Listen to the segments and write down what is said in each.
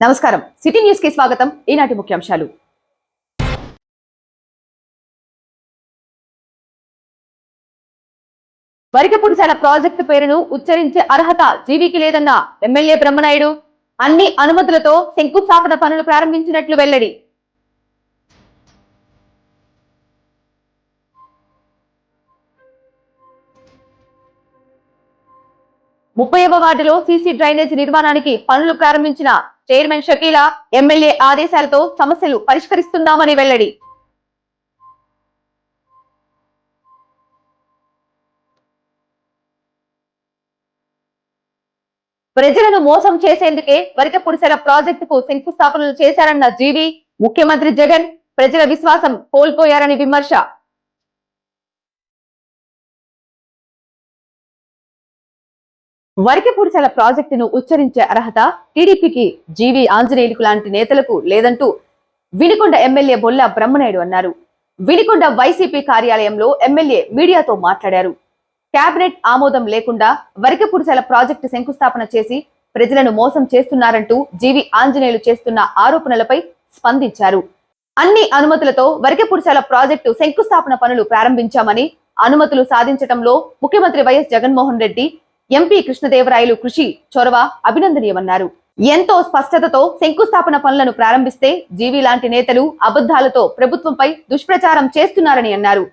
నమస్కారం. సిటీ న్యూస్కి స్వాగతం. ఈనాటి ముఖ్యాంశాలు. వరికపుడిశాల ప్రాజెక్టు పేరును ఉచ్చరించే అర్హత జీవికి లేదన్న ఎమ్మెల్యే బ్రహ్మనాయుడు. అన్ని అనుమతులతో శంకుస్థాపన పనులు ప్రారంభించినట్లు వెల్లడి. ముప్పైవ వార్డులో సీసీ డ్రైనేజ్ నిర్మాణానికి పనులు ప్రారంభించిన చైర్మన్ షకీలా ఎమ్మెల్యే ఆదేశాలతో సమస్యలు పరిష్కరిస్తున్నామని వెల్లడి. ప్రజలను మోసం చేసేందుకే వరికపుడిసెల ప్రాజెక్టుకు శంకుస్థాపనలు చేశారన్న జీవి ముఖ్యమంత్రి జగన్ ప్రజల విశ్వాసం కోల్పోయారని విమర్శ. వరికపుడిసెల ప్రాజెక్టును ఉచ్చరించే అర్హత టీడీపీకి జీవి ఆంజనేయులకు లాంటి నేతలకు లేదంటూ వినికొండ ఎమ్మెల్యే బొల్ల బ్రహ్మనాయుడు అన్నారు. వినికొండ వైసీపీ కార్యాలయంలో ఎమ్మెల్యే మీడియాతో మాట్లాడారు. కేబినెట్ ఆమోదం లేకుండా వరికపుడిసెల ప్రాజెక్టు శంకుస్థాపన చేసి ప్రజలను మోసం చేస్తున్నారంటూ జీవి ఆంజనేయులు చేస్తున్న ఆరోపణలపై స్పందించారు. అన్ని అనుమతులతో వరికపుడిసెల ప్రాజెక్టు శంకుస్థాపన పనులు ప్రారంభించామని అనుమతులు సాధించటంలో ముఖ్యమంత్రి వైఎస్ జగన్మోహన్ రెడ్డి ఎంపీ కృష్ణదేవరాయలు కృషి చొరవ అభినందనీయమన్నారు. ఎంతో స్పష్టతతో శంకుస్థాపన పనులను ప్రారంభిస్తే జీవి లాంటి నేతలు అబద్ధాలతో ప్రభుత్వంపై దుష్ప్రచారం చేస్తున్నారని అన్నారు.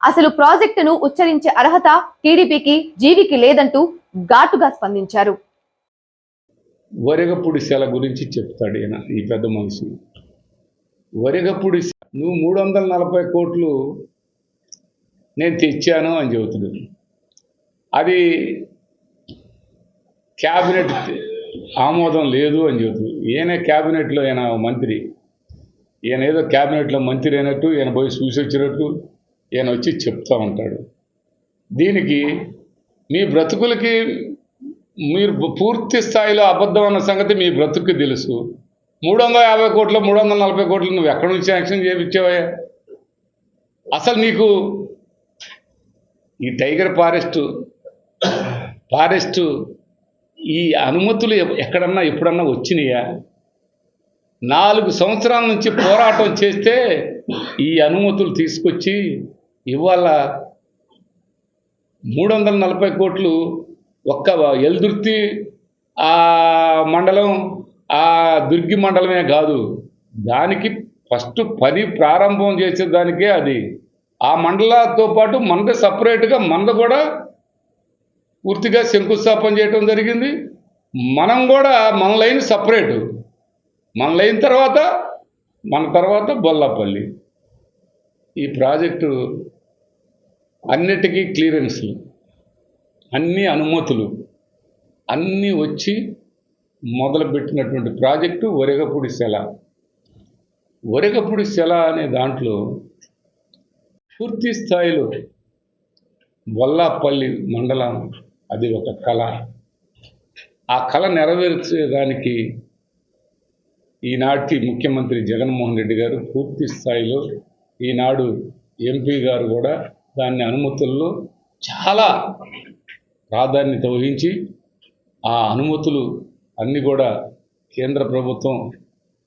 అసలు ప్రాజెక్టును ఉచ్చరించే అర్హత టీడీపీకి జీవికి లేదంటూ ఘాటుగా స్పందించారు. వరగపుడి సెల గురించి చెప్తాడు ఈయన ఈ పెద్ద మనిషి. వరగపుడి నువ్వు మూడు వందల నలభై కోట్లు నేను తెచ్చాను అని చెబుతున్నాను అది క్యాబినెట్ ఆమోదం లేదు అని చెబుతుంది ఈయన క్యాబినెట్లో ఈయన మంత్రి. ఈయన ఏదో క్యాబినెట్లో మంత్రి అయినట్టు ఈయన పోయి చూసి వచ్చినట్టు ఈయన వచ్చి చెప్తా ఉంటాడు. దీనికి మీ బ్రతుకులకి మీరు పూర్తి స్థాయిలో అబద్ధం అన్న సంగతి మీ బ్రతుక్కి తెలుసు. మూడు వందల యాభై కోట్లు మూడు వందల నలభై కోట్లు నువ్వు ఎక్కడి నుంచి యాక్షన్ చేయించావయ్యా అసలు నీకు ఈ టైగర్ ఫారెస్ట్ ఫారెస్ట్ ఈ అనుమతులు ఎక్కడన్నా ఎప్పుడన్నా వచ్చినాయా? నాలుగు సంవత్సరాల నుంచి పోరాటం చేస్తే ఈ అనుమతులు తీసుకొచ్చి ఇవాళ మూడు వందల నలభై కోట్లు ఒక్క ఎల్దుర్తి ఆ మండలం ఆ దుర్గి మండలమే కాదు దానికి ఫస్ట్ పని ప్రారంభం చేసేదానికే అది. ఆ మండలాలతో పాటు మనకు సపరేట్గా మనది కూడా పూర్తిగా శంకుస్థాపన చేయటం జరిగింది. మనం కూడా మన లైన్ సపరేటు. మన లైన్ తర్వాత మన తర్వాత బొల్లపల్లి. ఈ ప్రాజెక్టు అన్నిటికీ క్లియరెన్స్లు అన్ని అనుమతులు అన్నీ వచ్చి మొదలుపెట్టినటువంటి ప్రాజెక్టు ఒరెగపూడి శల వరిగపూడి శల అనే దాంట్లో పూర్తి స్థాయిలో బొల్లాపల్లి మండలం అది ఒక కళ. ఆ కళ నెరవేర్చేదానికి ఈనాటి ముఖ్యమంత్రి జగన్మోహన్ రెడ్డి గారు పూర్తి స్థాయిలో ఈనాడు ఎంపీ గారు కూడా దాన్ని అనుమతుల్లో చాలా ప్రాధాన్యత వహించి ఆ అనుమతులు అన్నీ కూడా కేంద్ర ప్రభుత్వం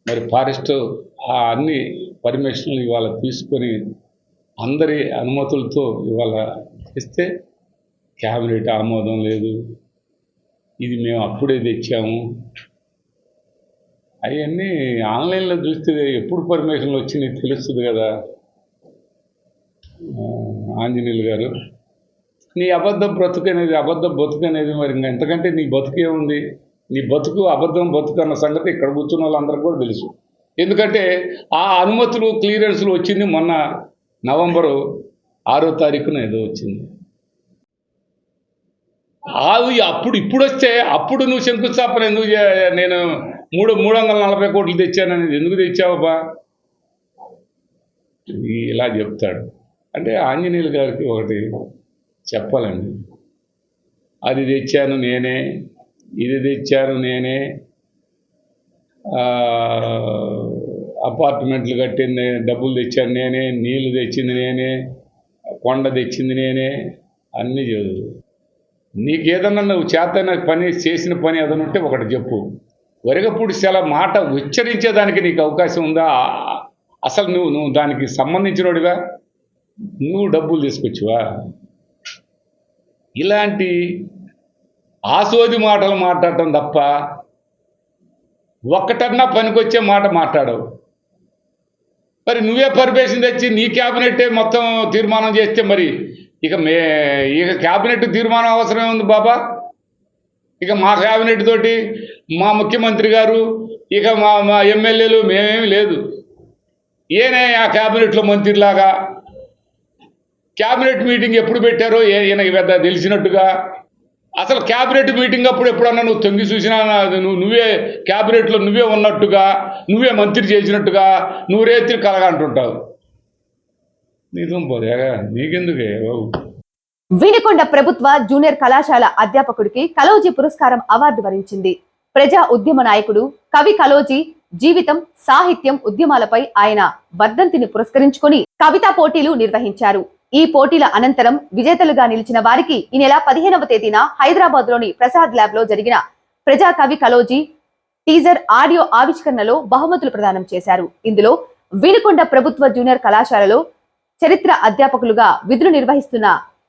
మరి ఫారెస్ట్ ఆ అన్ని పర్మిషన్లు ఇవాళ తీసుకొని అందరి అనుమతులతో ఇవాళ ఇస్తే క్యాబినెట్ ఆమోదం లేదు. ఇది మేము అప్పుడే తెచ్చాము. అవన్నీ ఆన్లైన్లో చూస్తే ఎప్పుడు పర్మిషన్లు వచ్చినాయి తెలుస్తుంది కదా. ఆంజనేయులు గారు. నీ అబద్ధ బ్రతుకు అనేది అబద్ధ బతుకు అనేది మరి ఇంకా ఎంతకంటే నీ బతుకే ఉంది. నీ బతుకు అబద్ధం బతుకు అన్న సంగతి ఇక్కడ కూర్చున్న వాళ్ళందరికీ కూడా తెలుసు. ఎందుకంటే ఆ అనుమతులు క్లియరెన్స్లు వచ్చింది మొన్న నవంబరు ఆరో తారీఖున ఏదో వచ్చింది. అవి అప్పుడు ఇప్పుడు వస్తే అప్పుడు నువ్వు శంకుస్థాపన ఎందుకు నేను మూడు మూడు వందల నలభై కోట్లు తెచ్చాననేది ఎందుకు తెచ్చావబ్బా? ఇలా చెప్తాడు. అంటే ఆంజనేయులు గారికి ఒకటి చెప్పాలండి. అది తెచ్చాను నేనే ఇది తెచ్చాను నేనే అపార్ట్మెంట్లు కట్టింది డబ్బులు తెచ్చాను నేనే నీళ్ళు తెచ్చింది నేనే కొండ తెచ్చింది నేనే అన్నీ చదువు నీకేదన్నా నువ్వు చేతన పని చేసిన పని ఏదైనా ఉంటే ఒకటి చెప్పు. వరగపూడి సెల మాట ఉచ్చరించేదానికి నీకు అవకాశం ఉందా? అసలు నువ్వు నువ్వు దానికి సంబంధించినోడివా? నువ్వు డబ్బులు తీసుకొచ్చివా? ఇలాంటి ఆసోది మాటలు మాట్లాడటం తప్ప ఒక్కటన్నా పనికొచ్చే మాట మాట్లాడవు. మరి నువ్వే పర్మిషన్ తెచ్చి నీ క్యాబినెట్టే మొత్తం తీర్మానం చేస్తే మరి ఇక మే ఇక క్యాబినెట్ తీర్మానం అవసరం ఉంది బాబా. ఇక మా క్యాబినెట్ తోటి మా ముఖ్యమంత్రి గారు ఇక మా మా ఎమ్మెల్యేలు మేమేమి లేదు. ఏనే ఆ క్యాబినెట్లో మంత్రిలాగా? క్యాబినెట్ మీటింగ్ ఎప్పుడు పెట్టారో ఈయన పెద్ద తెలిసినట్టుగా? అసలు క్యాబినెట్ మీటింగ్ అప్పుడు ఎప్పుడన్నా నువ్వు తొంగి చూసినా నువ్వు నువ్వే క్యాబినెట్లో నువ్వే ఉన్నట్టుగా నువ్వే మంత్రి చేసినట్టుగా నువ్వు రేత్రి కలగంటుంటావు నిజం నీకెందుకే? బాబు వినికొండ ప్రభుత్వ జూనియర్ కళాశాల అధ్యాపకుడికి కలోజీ పురస్కారం అవార్డు వరించింది. ప్రజా ఉద్యమ నాయకుడు కవి కలోజీ జీవితం సాహిత్యం ఉద్యమాలపై ఆయన వర్ధంతిని పురస్కరించుకొని కవితా పోటీలు నిర్వహించారు. ఈ పోటీల అనంతరం విజేతలుగా నిలిచిన వారికి ఈ నెల పదిహేనవ తేదీన హైదరాబాద్లోని ప్రసాద్ ల్యాబ్లో జరిగిన ప్రజా కవి కలోజీ టీజర్ ఆడియో ఆవిష్కరణలో బహుమతులు ప్రదానం చేశారు. ఇందులో వినుకొండ ప్రభుత్వ జూనియర్ కళాశాలలో చరిత్ర అధ్యాపకులుగా విధులు నిర్వహిస్తున్న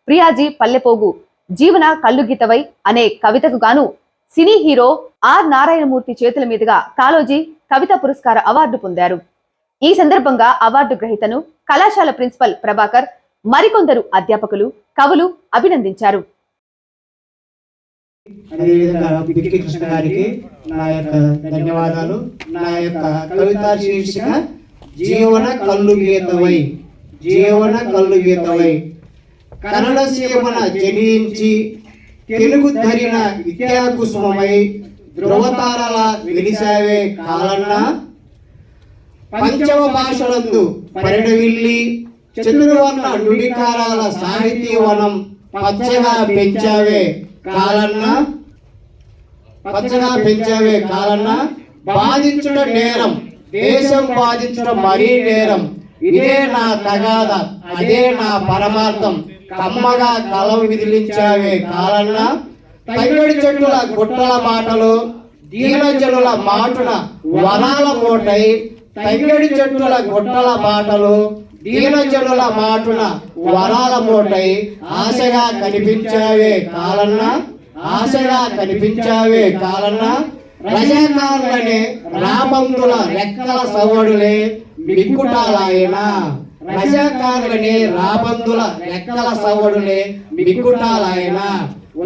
ప్రియాజీ పల్లెపోగు జీవన కళ్ళుగీతవై అనే కవితకు గాను సినీ హీరో ఆర్ నారాయణమూర్తి చేతుల మీదుగా కాలోజీ కవిత పురస్కార అవార్డు పొందారు. ఈ సందర్భంగా అవార్డు గ్రహీతను కళాశాల ప్రిన్సిపల్ ప్రభాకర్ మరికొందరు అధ్యాపకులు కవులు అభినందించారు. అదేవిధంగా బిక్కి కృష్ణ గారికి నా యొక్క ధన్యవాదాలు. నా యొక్క కవితా శీర్షిక జీవన కళ్ళు గీతవై జీవన కళ్ళు కన్నడ సీమన జనించి తెలుగు ధరిన విద్యాకుసుమై ధ్రువతారల వెలిసావే కాలన్న పంచమ భాషలందు పరిడవిల్లి చతుర్వర్ణ నుడికారాల సాహితీవనం పచ్చగా పెంచావే కాలన్న పచ్చగా పెంచావే కాలన్న బాధించడం నేరం దేశం బాధించడం మరీ నేరం ఇదే నా తగాద అదే నా పరమార్థం. కమ్మగా కలం విదిలించావే కాలన్న. తగిడి చెట్టుల గుట్టల మాటలు దీనజనుల మాటున వనాల మూటై. తగిడి చెట్టుల గుట్టల మాటలు దీనజనుల మాటున వరాల మూటై. ఆశగా కనిపించావే కాలన్న. ఆశగా కనిపించావే కాలన్న. రజాకారులనే రామందుల రెక్కల సవడులే. మిక్కుటాలాయన రజాకారులనే రాబందుల లెక్కల సవడులే మిక్కుటాలాయన.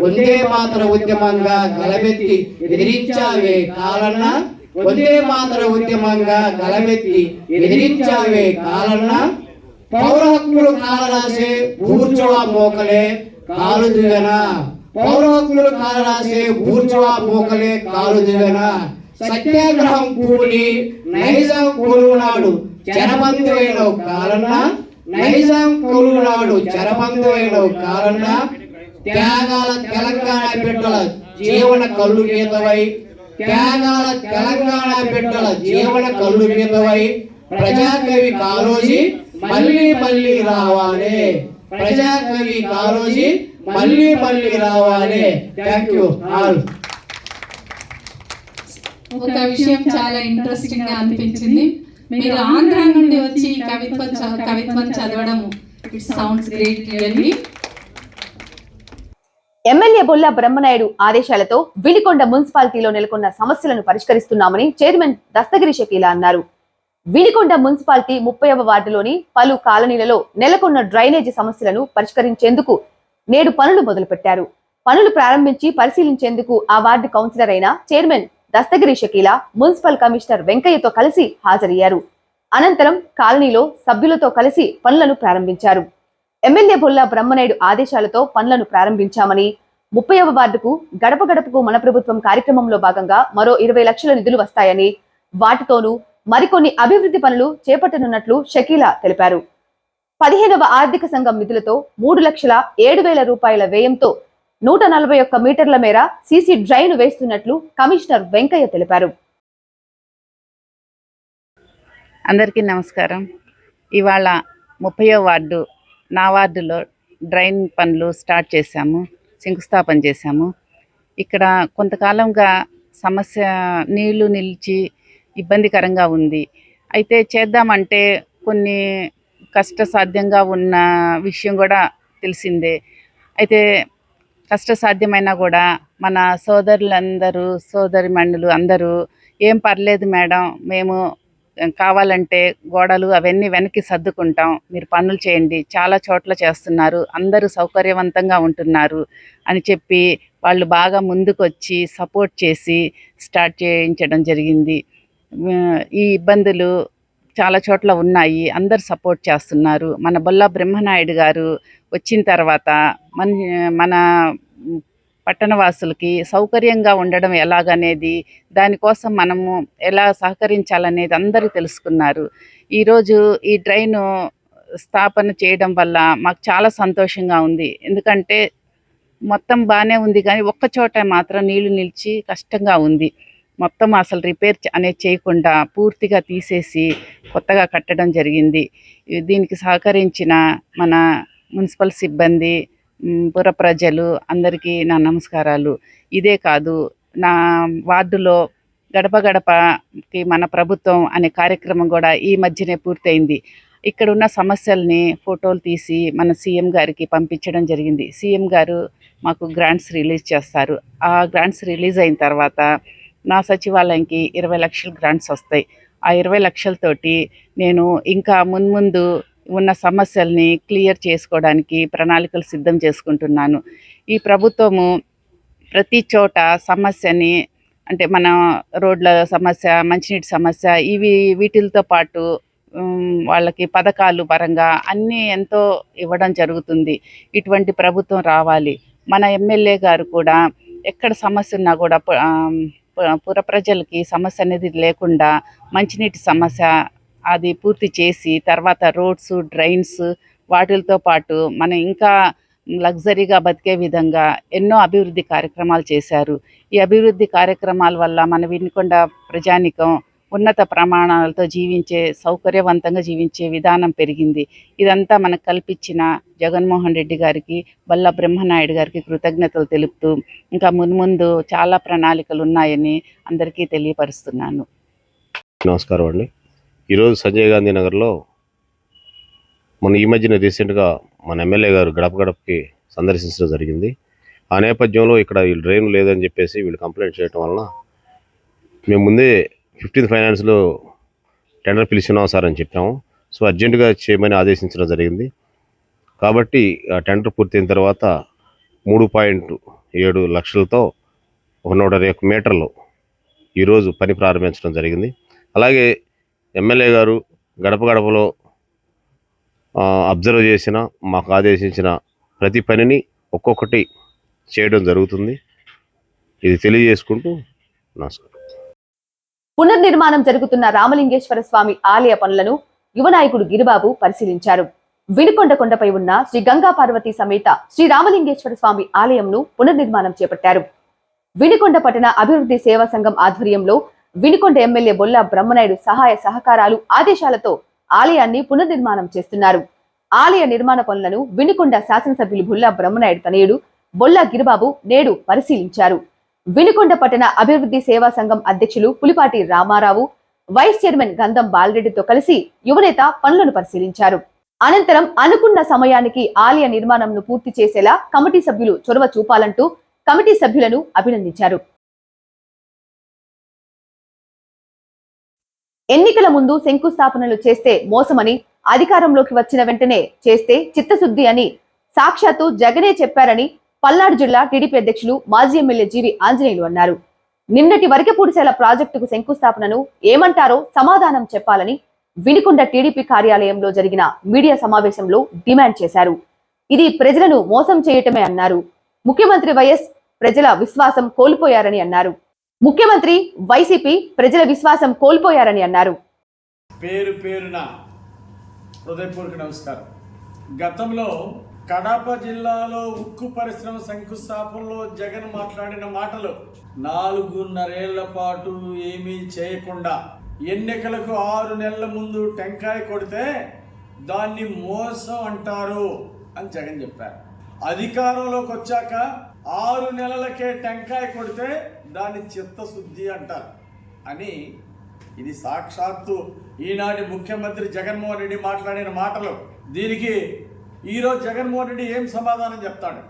వందే మాతర ఉద్యమంగా గలమెత్తి ఎదిరించావే కాలన్న. వందే మాతర ఉద్యమంగా గలమెత్తి ఎదిరించావే కాలన్న. పౌర హక్కులు కాలరాసే బూర్జువా మోకలే కాలు దిగనా. పౌర హక్కులు కాలరాసే బూర్జువా మోకలే కాలు దిగనా. సత్యాగ్రహం కూలి నైజం కూలునాడు చెరబంధువైన కాలన్న నైజాం కొలునాడు చెరబంధువైన కాలన్న త్యాగాల తెలంగాణ బిడ్డల జీవన కళ్ళు గీతవై త్యాగాల తెలంగాణ బిడ్డల జీవన కళ్ళు గీతవై ప్రజాకవి కాలోజీ మళ్ళీ మళ్ళీ రావాలి. ప్రజాకవి కాలోజీ మళ్ళీ మళ్ళీ రావాలి. థ్యాంక్ యూ ఆల్ ఒక విషయం చాలా ఇంట్రెస్టింగ్గా అనిపించింది. మీరు ఆంధ్ర నుండి వచ్చి కవిత్వం చ- కవిత్వం చదవడం it sounds great really MLA Bolla Brahmanaidu ఆదేశాలతో వినికొండ మున్సిపాలిటీలో నెలకొన్న సమస్యలను పరిష్కరిస్తున్నామని చైర్మన్ దస్తగిరి షకీలా అన్నారు. వినికొండ మున్సిపాలిటీ ముప్పైవ వార్డులోని పలు కాలనీలలో నెలకొన్న డ్రైనేజీ సమస్యలను పరిష్కరించేందుకు నేడు పనులు మొదలుపెట్టారు. పనులు ప్రారంభించి పరిశీలించేందుకు ఆ వార్డు కౌన్సిలర్ అయిన chairman Dastagiri Shakeela municipal commissioner వెంకయ్యతో కలిసి హాజరయ్యారు. అనంతరం కాలనీలో సభ్యులతో కలిసి పనులను ప్రారంభించారు. ఎమ్మెల్యే బొల్లా బ్రహ్మనాయుడు ఆదేశాలతో పనులను ప్రారంభించామని ముప్పైవ వార్డుకు గడప గడపకు మన ప్రభుత్వం కార్యక్రమంలో భాగంగా మరో ఇరవై లక్షల నిధులు వస్తాయని వాటితోనూ మరికొన్ని అభివృద్ధి పనులు చేపట్టనున్నట్లు షకీలా తెలిపారు. పదిహేనవ ఆర్థిక సంఘం నిధులతో మూడు లక్షల ఏడు వేల రూపాయల వ్యయంతో నూట నలభై ఒక్క మీటర్ల మేర సీసీ డ్రైన్ వేస్తున్నట్లు కమిషనర్ వెంకయ్య తెలిపారు. అందరికీ నమస్కారం. ఇవాళ ముప్పయో వార్డు నా వార్డులో డ్రైన్ పనులు స్టార్ట్ చేశాము శంకుస్థాపన చేశాము. ఇక్కడ కొంతకాలంగా సమస్య నీళ్ళు నిలిచి ఇబ్బందికరంగా ఉంది. అయితే చేద్దామంటే కొన్ని కష్టసాధ్యంగా ఉన్న విషయం కూడా తెలిసిందే. అయితే కష్టసాధ్యమైనా కూడా మన సోదరులందరూ సోదరిమణులు అందరూ ఏం పర్లేదు మేడం మేము కావాలంటే గోడలు అవన్నీ వెనక్కి సర్దుకుంటాం మీరు పనులు చేయండి చాలా చోట్ల చేస్తున్నారు అందరూ సౌకర్యవంతంగా ఉంటున్నారు అని చెప్పి వాళ్ళు బాగా ముందుకొచ్చి సపోర్ట్ చేసి స్టార్ట్ చేయించడం జరిగింది. ఈ ఇబ్బందులు చాలా చోట్ల ఉన్నాయి. అందరు సపోర్ట్ చేస్తున్నారు. మన బొల్లా బ్రహ్మనాయుడు గారు వచ్చిన తర్వాత మన మన పట్టణవాసులకి సౌకర్యంగా ఉండడం ఎలాగనేది దానికోసం మనము ఎలా సహకరించాలనేది అందరూ తెలుసుకున్నారు. ఈరోజు ఈ డ్రైను స్థాపన చేయడం వల్ల మాకు చాలా సంతోషంగా ఉంది. ఎందుకంటే మొత్తం బాగానే ఉంది కానీ ఒక్క చోట మాత్రం నీళ్ళు నిలిచి కష్టంగా ఉంది. మొత్తం అసలు రిపేర్ అనేది చేయకుండా పూర్తిగా తీసేసి కొత్తగా కట్టడం జరిగింది. దీనికి సహకరించిన మన మున్సిపల్ సిబ్బంది పుర ప్రజలు అందరికీ నా నమస్కారాలు. ఇదే కాదు నా వార్డులో గడప గడపకి మన ప్రభుత్వం అనే కార్యక్రమం కూడా ఈ మధ్యనే పూర్తయింది. ఇక్కడ ఉన్న సమస్యల్ని ఫోటోలు తీసి మన సీఎం గారికి పంపించడం జరిగింది. సీఎం గారు మాకు గ్రాంట్స్ రిలీజ్ చేస్తారు. ఆ గ్రాంట్స్ రిలీజ్ అయిన తర్వాత నా సచివాలయంకి ఇరవై లక్షల గ్రాంట్స్ వస్తాయి. ఆ ఇరవై లక్షలతోటి నేను ఇంకా మున్ముందు ఉన్న సమస్యల్ని క్లియర్ చేసుకోవడానికి ప్రణాళికలు సిద్ధం చేసుకుంటున్నాను. ఈ ప్రభుత్వము ప్రతి చోట సమస్యని అంటే మన రోడ్ల సమస్య మంచినీటి సమస్య ఇవి వీటితో పాటు వాళ్ళకి పథకాలు పరంగా అన్నీ ఎంతో ఇవ్వడం జరుగుతుంది. ఇటువంటి ప్రభుత్వం రావాలి. మన ఎమ్మెల్యే గారు కూడా ఎక్కడ సమస్య ఉన్నా కూడా పుర ప్రజలకి సమస్య అనేది లేకుండా మంచినీటి సమస్య అది పూర్తి చేసి తర్వాత రోడ్స్ డ్రైన్స్ వాటితో పాటు మనం ఇంకా లగ్జరీగా బతికే విధంగా ఎన్నో అభివృద్ధి కార్యక్రమాలు చేశారు. ఈ అభివృద్ధి కార్యక్రమాల వల్ల మన వినుకొండ ప్రజానికం ఉన్నత ప్రమాణాలతో జీవించే సౌకర్యవంతంగా జీవించే విధానం పెరిగింది. ఇదంతా మనకు కల్పించిన జగన్మోహన్ రెడ్డి గారికి బల్ల బ్రహ్మనాయుడు గారికి కృతజ్ఞతలు తెలుపుతూ ఇంకా మున్ముందు చాలా ప్రణాళికలు ఉన్నాయని అందరికీ తెలియపరుస్తున్నాను. నమస్కారం అండి. ఈరోజు సంజయ్ గాంధీ నగర్లో మన ఈ మధ్యన రీసెంట్గా మన ఎమ్మెల్యే గారు గడప గడపకి సందర్శించడం జరిగింది. ఆ నేపథ్యంలో ఇక్కడ వీళ్ళు డ్రైన్ లేదని చెప్పేసి వీళ్ళు కంప్లైంట్ చేయడం వలన మేము ముందే ఫిఫ్టీన్త్ ఫైనాన్స్లో టెండర్ పిలిచున్నాం సార్ అని చెప్పాము. సో అర్జెంటుగా చేయమని ఆదేశించడం జరిగింది. కాబట్టి ఆ టెండర్ పూర్తయిన తర్వాత మూడు పాయింట్ ఏడు లక్షలతో ఒక నూట ఇరవై ఒక్క మీటర్లు ఈరోజు పని ప్రారంభించడం జరిగింది. అలాగే ఎమ్మెల్యే గారు గడప గడపలో అబ్జర్వ్ చేసిన మాకు ఆదేశించిన ప్రతి పనిని ఒక్కొక్కటి చేయడం జరుగుతుంది. ఇది తెలియజేసుకుంటూ నమస్కారం. పునర్నిర్మాణం జరుగుతున్న రామలింగేశ్వర స్వామి ఆలయ పనులను యువ నాయకుడు గిరిబాబు పరిశీలించారు. వినుకొండ కొండపై ఉన్న శ్రీ గంగా పార్వతి సమేత శ్రీ రామలింగేశ్వర స్వామి ఆలయంను పునర్నిర్మాణం చేపట్టారు. వినుకొండ పట్టణ అభివృద్ధి సేవా సంఘం ఆధ్వర్యంలో వినుకొండ ఎమ్మెల్యే బొల్ల బ్రహ్మనాయుడు సహాయ సహకారాలు ఆదేశాలతో ఆలయాన్ని పునర్నిర్మాణం చేస్తున్నారు. ఆలయ నిర్మాణ పనులను వినుకొండ శాసనసభ్యులు బుల్లా బ్రహ్మనాయుడు తనయుడు బొల్ల గిరిబాబు నేడు పరిశీలించారు. వినుకొండ పట్టణ అభివృద్ధి సేవా సంఘం అధ్యక్షులు పులిపాటి రామారావు వైస్ చైర్మన్ గంధం బాలరెడ్డితో కలిసి యువనేత పనులను పరిశీలించారు. అనంతరం అనుకున్న సమయానికి ఆలయ నిర్మాణంను పూర్తి చేసేలా కమిటీ సభ్యులు చొరవ చూపాలంటూ కమిటీ సభ్యులను అభినందించారు. ఎన్నికల ముందు శంకుస్థాపనలు చేస్తే మోసమని అధికారంలోకి వచ్చిన వెంటనే చేస్తే చిత్తశుద్ధి అని సాక్షాత్తు జగనే చెప్పారని పల్నాడు జిల్లా టీడీపీ అధ్యక్షులు మాజీ ఎమ్మెల్యే జీవి ఆంజనేయులు అన్నారు. నిన్నటి వరకపూడిసేల ప్రాజెక్టుకు శంకుస్థాపనను ఏమంటారో సమాధానం చెప్పాలని వినుకొండ టీడీపీ కార్యాలయంలో జరిగిన మీడియా సమావేశంలో డిమాండ్ చేశారు. ఇది ప్రజలను మోసం చేయటమే అన్నారు. ముఖ్యమంత్రి వైఎస్ ప్రజల విశ్వాసం కోల్పోయారని అన్నారు. ముఖ్యమంత్రి వైసీపీ ప్రజల విశ్వాసం కోల్పోయారని అన్నారు. పేరు పేరున హృదయపూర్వక నమస్కారం. గతంలో కడప జిల్లాలో ఉక్కు పరిశ్రమ శంకుస్థాపనలో జగన్ మాట్లాడిన మాటలు నాలుగున్నరేళ్ళ పాటు ఏమీ చేయకుండా ఎన్నికలకు ఆరు నెలల ముందు టెంకాయ కొడితే దాన్ని మోసం అంటారు అని జగన్ చెప్పారు. అధికారంలోకి వచ్చాక ఆరు నెలలకే టెంకాయ కొడితే దాన్ని చిత్తశుద్ధి అంటారు అని ఇది సాక్షాత్తు ఈనాటి ముఖ్యమంత్రి జగన్మోహన్ రెడ్డి మాట్లాడిన మాటలు. దీనికి ఈరోజు జగన్మోహన్ రెడ్డి ఏం సమాధానం చెప్తాడు?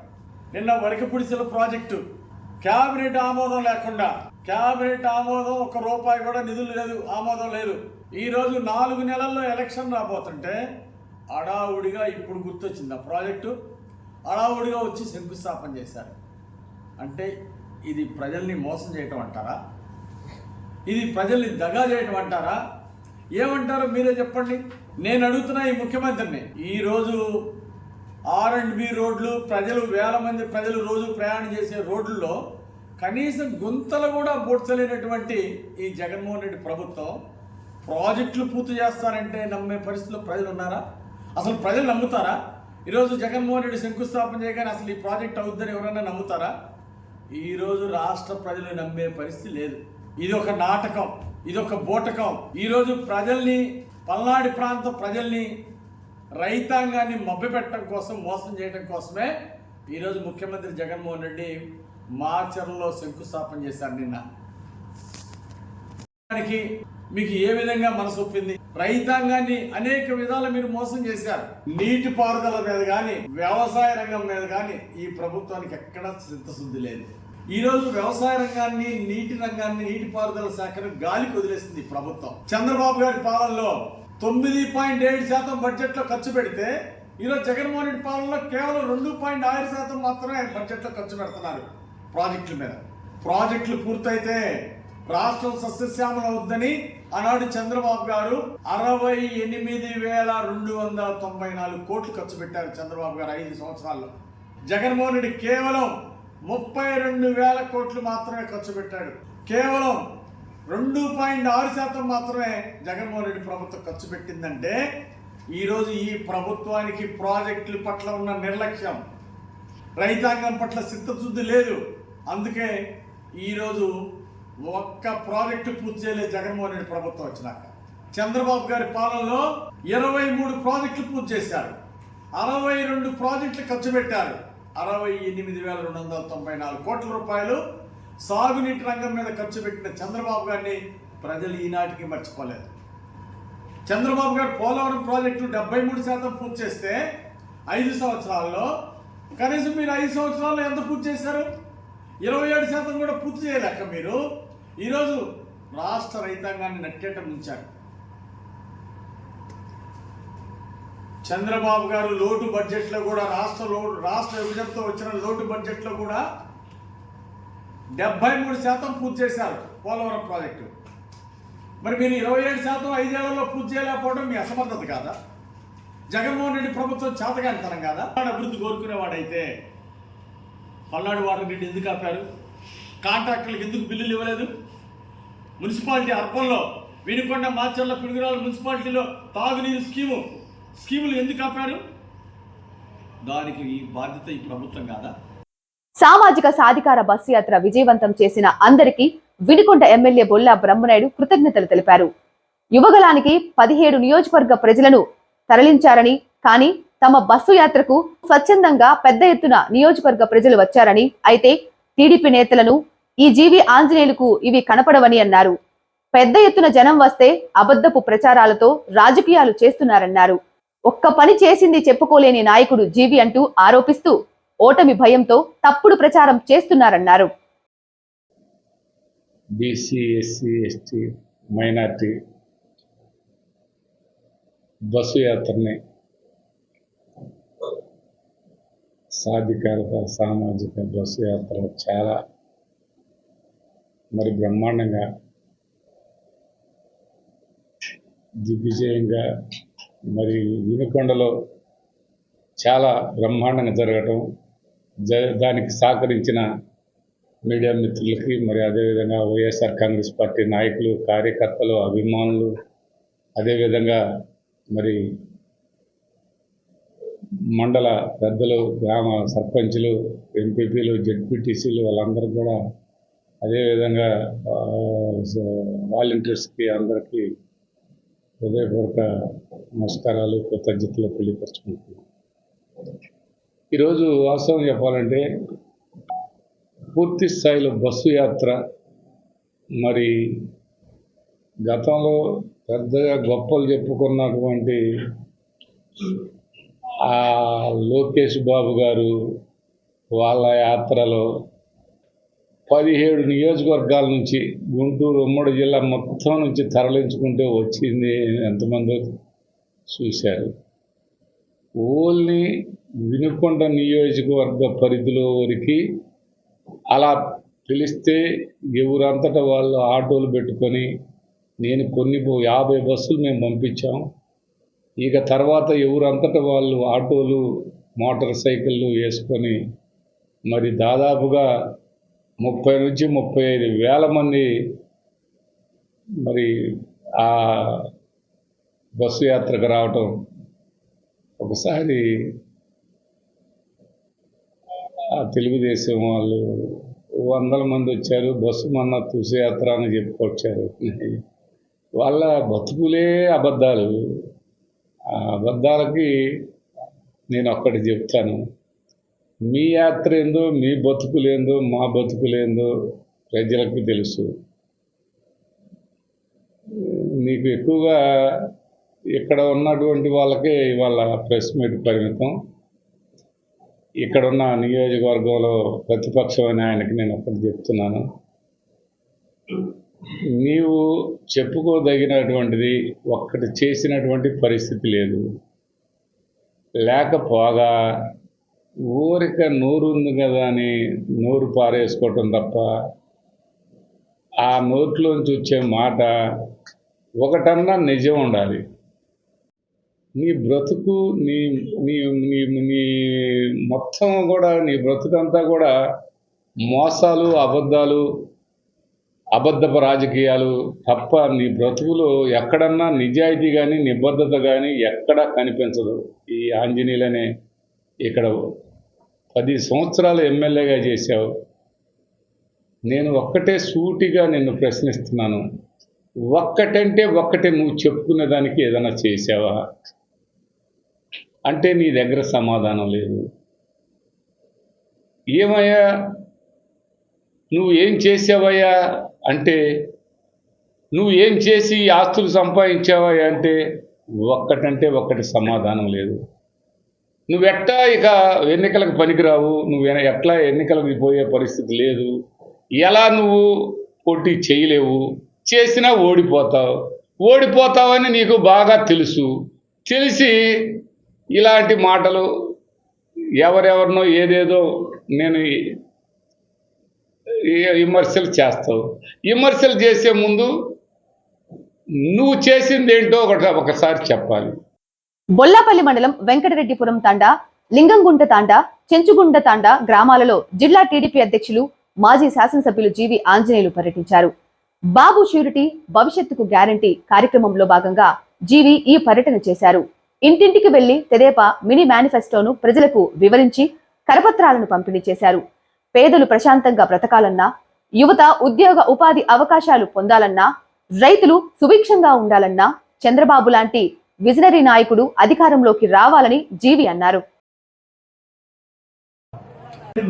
నిన్న వరకపుడిసెల ప్రాజెక్టు. క్యాబినెట్ ఆమోదం లేకుండా క్యాబినెట్ ఆమోదం ఒక రూపాయి కూడా నిధులు లేదు ఆమోదం లేదు. ఈరోజు నాలుగు నెలల్లో ఎలక్షన్ రాబోతుంటే అడావుడిగా ఇప్పుడు గుర్తొచ్చింది ఆ ప్రాజెక్టు. అడావుడిగా వచ్చి శంకుస్థాపన చేశారు. అంటే ఇది ప్రజల్ని మోసం చేయటం అంటారా? ఇది ప్రజల్ని దగా చేయటం అంటారా? ఏమంటారో మీరే చెప్పండి. నేను అడుగుతున్నా ఈ ముఖ్యమంత్రిని ఈరోజు ఆర్ అండ్ బి రోడ్లు ప్రజలు వేల మంది ప్రజలు రోజు ప్రయాణం చేసే రోడ్లలో కనీసం గుంతలు కూడా బూడ్చలేనటువంటి ఈ జగన్మోహన్ రెడ్డి ప్రభుత్వం ప్రాజెక్టులు పూర్తి చేస్తారంటే నమ్మే పరిస్థితిలో ప్రజలు ఉన్నారా? అసలు ప్రజలు నమ్ముతారా? ఈరోజు జగన్మోహన్ రెడ్డి శంకుస్థాపన చేయగానే అసలు ఈ ప్రాజెక్ట్ అవుద్దని ఎవరైనా నమ్ముతారా? ఈరోజు రాష్ట్ర ప్రజలు నమ్మే పరిస్థితి లేదు. ఇది ఒక నాటకం ఇది ఒక బోటకం. ఈరోజు ప్రజల్ని పల్నాడు ప్రాంత ప్రజల్ని రైతాంగాన్ని మభ్యపెట్టడం కోసం మోసం చేయడం కోసమే ఈరోజు ముఖ్యమంత్రి జగన్మోహన్ రెడ్డి మాచర్లో శంకుస్థాపన చేశారు నిన్న. దానికి మీకు ఏ విధంగా మనసు ఒప్పింది? రైతాంగాన్ని అనేక విధాల మీరు మోసం చేశారు. నీటి పారుదల మీద కానీ వ్యవసాయ రంగం మీద కానీ ఈ ప్రభుత్వానికి ఎక్కడా చింతశుద్ధి లేదు. ఈరోజు వ్యవసాయ రంగాన్ని నీటి రంగాన్ని నీటి పారుదల శాఖను గాలికి వదిలేసింది ప్రభుత్వం. చంద్రబాబు గారి పాలనలో తొమ్మిది పాయింట్ ఏడు శాతం బడ్జెట్లో ఖర్చు పెడితే ఈరోజు జగన్మోహన్ రెడ్డి పాలనలో కేవలం రెండు పాయింట్ ఆరు శాతం మాత్రమే బడ్జెట్లో ఖర్చు పెడుతున్నారు ప్రాజెక్టుల మీద. ప్రాజెక్టులు పూర్తయితే రాష్ట్రం సస్యశ్యామలం అవుద్దని ఆనాడు చంద్రబాబు గారు అరవై ఎనిమిది వేల రెండు వందల తొంభై నాలుగు కోట్లు ఖర్చు పెట్టారు చంద్రబాబు గారు ఐదు సంవత్సరాల్లో. జగన్మోహన్ రెడ్డి కేవలం ముప్పై రెండు వేల కోట్లు మాత్రమే ఖర్చు పెట్టాడు. కేవలం రెండు పాయింట్ ఆరు శాతం మాత్రమే జగన్మోహన్ రెడ్డి ప్రభుత్వం ఖర్చు పెట్టిందంటే ఈరోజు ఈ ప్రభుత్వానికి ప్రాజెక్టుల పట్ల ఉన్న నిర్లక్ష్యం రైతాంగం పట్ల సిద్ధశుద్ధి లేదు. అందుకే ఈరోజు ఒక్క ప్రాజెక్టు పూర్తి చేయలేదు జగన్మోహన్ రెడ్డి ప్రభుత్వం వచ్చినాక. చంద్రబాబు గారి పాలనలో ఇరవై మూడు ప్రాజెక్టులు పూర్తి చేశారు. అరవై రెండు ప్రాజెక్టులు ఖర్చు పెట్టారు. అరవై ఎనిమిది వేల రెండు వందల తొంభై నాలుగు కోట్ల రూపాయలు సాగునీటి రంగం మీద ఖర్చు పెట్టిన చంద్రబాబు గారిని ప్రజలు ఈనాటికి మర్చిపోలేదు. చంద్రబాబు గారు పోలవరం ప్రాజెక్టు డెబ్బై మూడు శాతం పూర్తి చేస్తే ఐదు సంవత్సరాల్లో కనీసం మీరు ఐదు సంవత్సరాల్లో ఎంత పూర్తి చేశారు? ఇరవై ఏడు శాతం కూడా పూర్తి చేయలేక మీరు ఈరోజు రాష్ట్ర రైతాంగాన్ని నట్టేట ఉంచారు చంద్రబాబు గారు లోటు బడ్జెట్లో కూడా రాష్ట్ర లోటు రాష్ట్ర విభజనతో వచ్చిన లోటు బడ్జెట్లో కూడా డెబ్బై మూడు శాతం పూర్తి చేశారు పోలవరం ప్రాజెక్టు. మరి మీరు ఇరవై ఏడు శాతం ఐదేళ్ళలో పూర్తి చేయలేకపోవడం మీ అసమర్థత కాదా? జగన్మోహన్ రెడ్డి ప్రభుత్వం చేతగానితనం కాదా? పల్నాడు అభివృద్ధి కోరుకునేవాడైతే పల్నాడు వాటర్ గ్రిడ్ ఎందుకు ఆపారు? కాంట్రాక్టర్లకు ఎందుకు బిల్లులు ఇవ్వలేదు? మున్సిపాలిటీ అర్పంలో వినుకొండ మార్చర్ల పిడుగురాల మున్సిపాలిటీలో తాగునీరు స్కీము స్కీములు ఎందుకు ఆపారు? దానికి ఈ బాధ్యత ఈ ప్రభుత్వం కాదా? సామాజిక సాధికార బస్సు యాత్ర విజయవంతం చేసిన అందరికీ వినుకొండ ఎమ్మెల్యే బొల్లా బ్రహ్మనాయుడు కృతజ్ఞతలు తెలిపారు. యువగలానికి పదిహేడు నియోజకవర్గ ప్రజలను తరలించారని కానీ తమ బస్సు యాత్రకు స్వచ్ఛందంగా పెద్ద ఎత్తున నియోజకవర్గ ప్రజలు వచ్చారని అయితే టీడీపీ నేతలను ఈ జీవి ఆంజనేయులకు ఇవి కనపడవని అన్నారు. పెద్ద ఎత్తున జనం వస్తే అబద్ధపు ప్రచారాలతో రాజకీయాలు చేస్తున్నారన్నారు. ఒక్క పని చేసింది చెప్పుకోలేని నాయకుడు జీవి అంటూ ఆరోపిస్తూ ఓటమి భయంతో తప్పుడు ప్రచారం చేస్తున్నారన్నారు. BC SC ST minority bus యాత్రని సాధికారత సామాజిక బస్సు యాత్ర చాలా మరి బ్రహ్మాండంగా దిగ్విజయంగా మరి వినుకొండలో చాలా బ్రహ్మాండంగా జరగటం దానికి సహకరించిన మీడియా మిత్రులకి మరి అదేవిధంగా వైఎస్ఆర్ కాంగ్రెస్ పార్టీ నాయకులు కార్యకర్తలు అభిమానులు అదేవిధంగా మరి మండల పెద్దలు గ్రామ సర్పంచులు ఎంపీపీలు జెడ్పీటీసీలు వాళ్ళందరూ కూడా అదేవిధంగా వాలంటీర్స్కి అందరికీ హృదయపూర్వక నమస్కారాలు కృతజ్ఞతలు తెలియపరచుకుంటున్నాను. ఈరోజు వాస్తవం చెప్పాలంటే పూర్తి స్థాయిలో బస్సు యాత్ర మరి గతంలో పెద్దగా గొప్పలు చెప్పుకున్నటువంటి ఆ లోకేష్ బాబు గారు వాళ్ళ యాత్రలో పదిహేడు నియోజకవర్గాల నుంచి గుంటూరు ఉమ్మడి జిల్లా మొత్తం నుంచి తరలించుకుంటే వచ్చింది ఎంతమందో చూశారు. ఓన్లీ వినుకొండ నియోజకవర్గ పరిధిలో వరకు అలా పిలిస్తే ఎవరంతటా వాళ్ళు ఆటోలు పెట్టుకొని నేను కొన్ని యాభై బస్సులు మేము పంపించాం. ఇక తర్వాత ఎవరంతటా వాళ్ళు ఆటోలు మోటార్ సైకిళ్ళు వేసుకొని మరి దాదాపుగా ముప్పై నుంచి ముప్పై ఐదు వేల మంది మరి ఆ బస్సు యాత్రకు రావటం ఒకసారి తెలుగుదేశం వాళ్ళు వందల మంది వచ్చారు బస్సు మొన్న తుసయాత్ర అని చెప్పుకొచ్చారు వాళ్ళ బతుకులే అబద్ధాలు. ఆ అబద్ధాలకి నేను ఒక్కటి చెప్తాను. మీ యాత్ర ఏందో మీ బతుకులేందో మా బతుకులేందో ప్రజలకు తెలుసు. నీకు ఎక్కువగా ఇక్కడ ఉన్నటువంటి వాళ్ళకే ఇవాళ ప్రెస్ మీట్ పరిమితం. ఇక్కడున్న నియోజకవర్గంలో నియోజకవర్గంలో ప్రతిపక్షమైన ఆయనకి నేను ఒకటి చెప్తున్నాను. నీవు చెప్పుకోదగినటువంటిది ఒక్కటి చేసినటువంటి పరిస్థితి లేదు. లేకపోగా ఊరిక నోరు ఉంది కదా అని నోరు పారేసుకోవటం తప్ప ఆ నోట్లోంచి వచ్చే మాట ఒకటన్నా నిజం ఉండాలి. నీ బ్రతుకు నీ నీ నీ నీ మొత్తం కూడా నీ బ్రతుకంతా కూడా మోసాలు అబద్ధాలు అబద్ధపు రాజకీయాలు తప్ప నీ బ్రతుకులో ఎక్కడన్నా నిజాయితీ కానీ నిబద్ధత కానీ ఎక్కడా కనిపించదు. ఈ ఆంజనేయులనే ఇక్కడ పది సంవత్సరాలు ఎమ్మెల్యేగా చేశావు. నేను ఒక్కటే సూటిగా నిన్ను ప్రశ్నిస్తున్నాను. ఒక్కటంటే ఒక్కటే నువ్వు చెప్పుకునే దానికి ఏదైనా చేసావా అంటే నీ దగ్గర సమాధానం లేదు. ఏమయ్యా? నువ్వు ఏం చేసావయ్యా? అంటే నువ్వు ఏం చేసి ఆస్తులు సంపాదించావయ్యా? అంటే ఒక్కటంటే ఒక్కటి సమాధానం లేదు. నువ్వు ఎట్టా ఇక ఎన్నికలకు పనికిరావు? నువ్వు ఎట్లా ఎన్నికలకు పోయే పరిస్థితి లేదు? ఎలా నువ్వు పోటీ చేయలేవు? చేసినా ఓడిపోతావు. ఓడిపోతావని నీకు బాగా తెలుసు. తెలిసి ఇలాంటి మాటలు ఎవరెవరినో ఏదేదో నేను విమర్శలు చేస్తావు. విమర్శలు చేసే ముందు నువ్వు చేసింది ఏంటో ఒకటి ఒకసారి చెప్పాలి. బొల్లాపల్లి మండలం వెంకటరెడ్డిపురం తాండా లింగంగుంట తాండా చెంచుగుంట తాండా గ్రామాలలో జిల్లా టీడీపీ అధ్యక్షులు మాజీ శాసనసభ్యులు జీవి ఆంజనేయులు పర్యటించారు. బాబు షూరిటీ భవిష్యత్తుకు గ్యారంటీ కార్యక్రమంలో భాగంగా జీవి ఈ పర్యటన చేశారు. ఇంటింటికి వెళ్ళి తెదేపా మినీ మేనిఫెస్టోను ప్రజలకు వివరించి కరపత్రాలను పంపిణీ చేశారు. పేదలు ప్రశాంతంగా బ్రతకాలన్నా యువత ఉద్యోగ ఉపాధి అవకాశాలు పొందాలన్నా రైతులు సుభిక్షంగా ఉండాలన్నా చంద్రబాబు లాంటి విజనరీ నాయకుడు అధికారంలోకి రావాలని జీవి అన్నారు.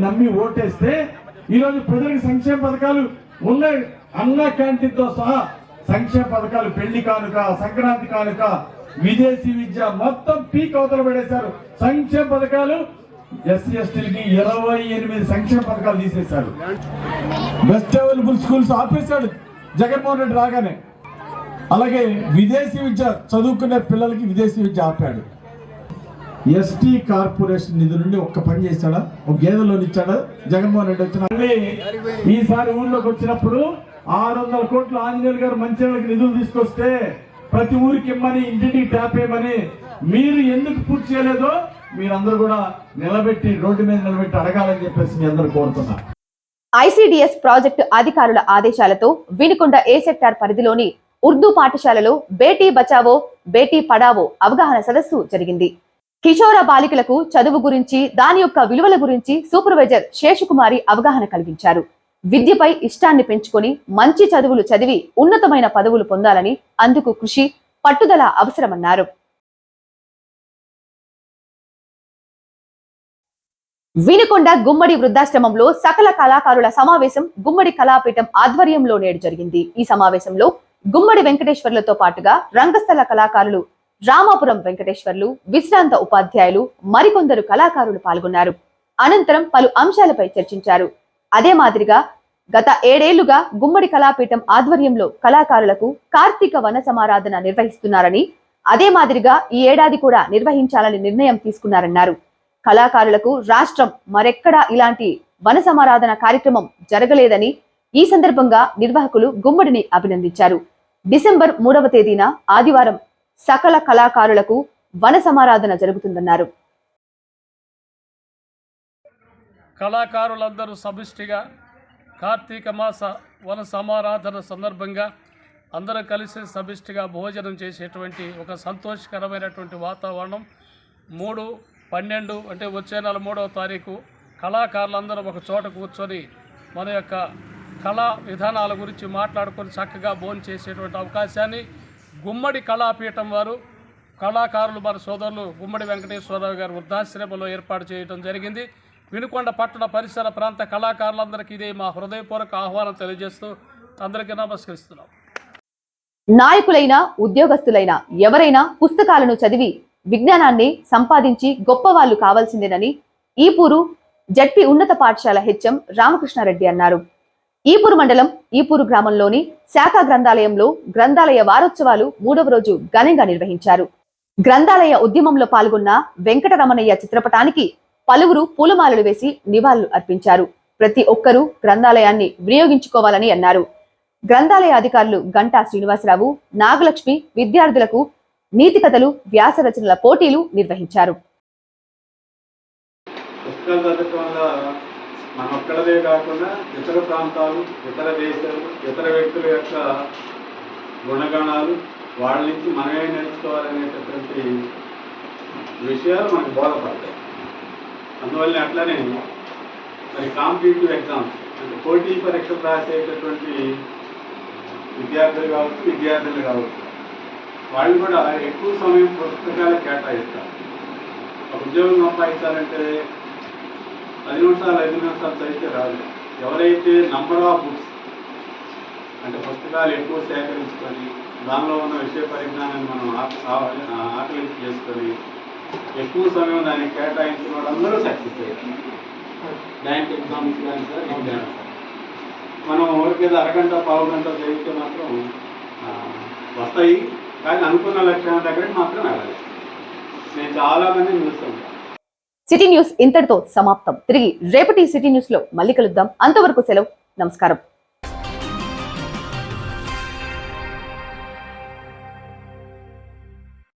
నమ్మి ఓటేస్తే ఈరోజు ప్రజలకు సంక్షేమ పథకాలు ఉన్నాయి. అన్న క్యాంటీన్తో సహా సంక్షేమ పథకాలు పెళ్ళి కానుక సంక్రాంతి కానుక విదేశీ విద్య మొత్తం పీక్ అవతల పడేశారు. సంక్షేమ పథకాలు ఎస్సీ ఎస్టీలకి ఇరవై ఎనిమిది సంక్షేమ పథకాలు తీసేశారు. బెస్ట్ అవైలబుల్ స్కూల్స్ ఆపేశాడు జగన్మోహన్ రెడ్డి రాగానే. అలాగే విదేశీ విద్య చదువుకునే పిల్లలకి విదేశీ విద్య ఆపాడు. ఎస్టీ కార్పొరేషన్ నిధి నుండి ఒక్క పని చేశాడా? ఒక గేదె లోన్ ఇచ్చాడా? జగన్మోహన్ రెడ్డి వచ్చిన ఈసారి ఊళ్ళోకి వచ్చినప్పుడు ఆరు వందల కోట్లు ఆంజనేయులు గారు మంచి నిధులు తీసుకొస్తే ప్రతి ఊరికి ఇమ్మని ఇంటింటికి ట్యాప్ ఇవ్వమని మీరు ఎందుకు పూర్తి చేయలేదో మీరందరూ కూడా నిలబెట్టి రోడ్డు మీద నిలబెట్టి అడగాలని చెప్పేసి మీ అందరూ కోరుతున్నా. ఐసిడిఎస్ ప్రాజెక్టు అధికారుల ఆదేశాలతో వినుకొండ ఏ సెక్టార్ పరిధిలోని ఉర్దూ పాఠశాలలో బేటీ బచావో బేటీ పడావో అవగాహన సదస్సు జరిగింది. కిషోర బాలికలకు చదువు గురించి దాని యొక్క విలువల గురించి సూపర్వైజర్ శేషకుమారి అవగాహన కలిగించారు. విద్యపై ఇష్టాన్ని పెంచుకొని మంచి చదువులు చదివి ఉన్నతమైన పదవులు పొందాలని అందుకు కృషి పట్టుదల అవసరమన్నారు. వినుకొండ గుమ్మడి వృద్ధాశ్రమంలో సకల కళాకారుల సమావేశం గుమ్మడి కళాపీఠం ఆధ్వర్యంలో నేడు జరిగింది. ఈ సమావేశంలో గుమ్మడి వెంకటేశ్వర్లతో పాటుగా రంగస్థల కళాకారులు రామాపురం వెంకటేశ్వర్లు విశ్రాంత ఉపాధ్యాయులు మరికొందరు కళాకారులు పాల్గొన్నారు. అనంతరం పలు అంశాలపై చర్చించారు. అదే మాదిరిగా గత ఏడేళ్ళుగా గుమ్మడి కళాపీఠం ఆధ్వర్యంలో కళాకారులకు కార్తీక వన సమారాధన నిర్వహిస్తున్నారని అదే మాదిరిగా ఈ ఏడాది కూడా నిర్వహించాలని నిర్ణయం తీసుకున్నారన్నారు. కళాకారులకు రాష్ట్రం మరెక్కడా ఇలాంటి వన సమారాధన కార్యక్రమం జరగలేదని ఈ సందర్భంగా నిర్వాహకులు గుమ్మడిని అభినందించారు. డిసెంబర్ మూడవ తేదీన ఆదివారం సకల కళాకారులకు వన సమారాధన జరుగుతుందన్నారు. కళాకారులందరూ సమిష్టిగా కార్తీక మాస వన సమారాధన సందర్భంగా అందరూ కలిసి సమిష్టిగా భోజనం చేసేటువంటి ఒక సంతోషకరమైనటువంటి వాతావరణం. మూడు పన్నెండు అంటే వచ్చే నెల మూడవ తారీఖు కళాకారులందరూ ఒక చోట కూర్చొని మన యొక్క కళా విధానాల గురించి మాట్లాడుకొని చక్కగా భోజనం చేసేటువంటి అవకాశాన్ని గుమ్మడి కళాపీఠం వారు కళాకారులు మన సోదరులు గుమ్మడి వెంకటేశ్వరరావు గారు వృద్ధాశ్రమంలో ఏర్పాటు చేయడం జరిగింది. వినుకొండ పట్టణ పరిసర ప్రాంత కళాకారులందరికీ ఇదే మా హృదయపూర్వక ఆహ్వానం తెలియజేస్తూ అందరికీ నమస్కరిస్తున్నాం. నాయకులైన ఉద్యోగస్తులైన ఎవరైనా పుస్తకాలను చదివి విజ్ఞానాన్ని సంపాదించి గొప్పవాళ్ళు కావాల్సిందేనని ఈపూరు జడ్పీ ఉన్నత పాఠశాల హెచ్ఎం రామకృష్ణారెడ్డి అన్నారు. ఈపూరు మండలం ఈపూరు గ్రామంలోని శాఖ గ్రంథాలయంలో గ్రంథాలయ వారోత్సవాలు మూడవ రోజు ఘనంగా నిర్వహించారు. గ్రంథాలయ ఉద్యమంలో పాల్గొన్న వెంకటరమణయ్య చిత్రపటానికి పలువురు పూలమాలలు వేసి నివాళులు అర్పించారు. ప్రతి ఒక్కరూ గ్రంథాలయాన్ని వినియోగించుకోవాలని అన్నారు. గ్రంథాలయ అధికారులు గంటా శ్రీనివాసరావు నాగలక్ష్మి విద్యార్థులకు నీతి కథలు వ్యాస రచనల పోటీలు నిర్వహించారు. పుస్తకాలు చదవటం మన ఒక్కడదే కాకుండా ఇతర ప్రాంతాలు ఇతర దేశాలు ఇతర వ్యక్తుల యొక్క గుణగణాలు వాళ్ళ నుంచి మనమే నేర్చుకోవాలనేటటువంటి విషయాలు మనకు బోధపడతాయి. అందువల్ల అట్లనే మరి కాంపిటేటివ్ ఎగ్జామ్స్ అంటే పోటీ పరీక్షలు రాసేటటువంటి విద్యార్థులు కావచ్చు విద్యార్థులు కావచ్చు వాళ్ళు కూడా ఎక్కువ సమయం పుస్తకాలు కేటాయిస్తారు. ఒక ఉద్యోగం సంపాదించాలంటే పది నిమిషాలు ఐదు నిమిషాలు చదివితే రాదు. ఎవరైతే నంబర్ ఆఫ్ బుక్స్ అంటే పుస్తకాలు ఎక్కువ సేకరించుకొని దానిలో ఉన్న విషయ పరిజ్ఞానాన్ని మనం ఆ- చేసుకొని ఎక్కువ సమయం దానికి కేటాయించిన వాళ్ళందరూ సక్సెస్ అయ్యారు. బ్యాంక్ ఎగ్జామ్స్ కానీ సార్ ఎగ్జామ్స్ మనం ఊరికే అరగంట పావు గంట చదివితే మాత్రం వస్తాయి. కానీ అనుకున్న లక్ష్యాల దగ్గరికి మాత్రం వెళ్ళాలి నేను చాలా మంది చూస్తాను సిటీ న్యూస్ ఇంతటితో సమాప్తం. తిరిగి రేపటి సిటీ న్యూస్లో మళ్ళీ కలుద్దాం. అంతవరకు సెలవు. నమస్కారం.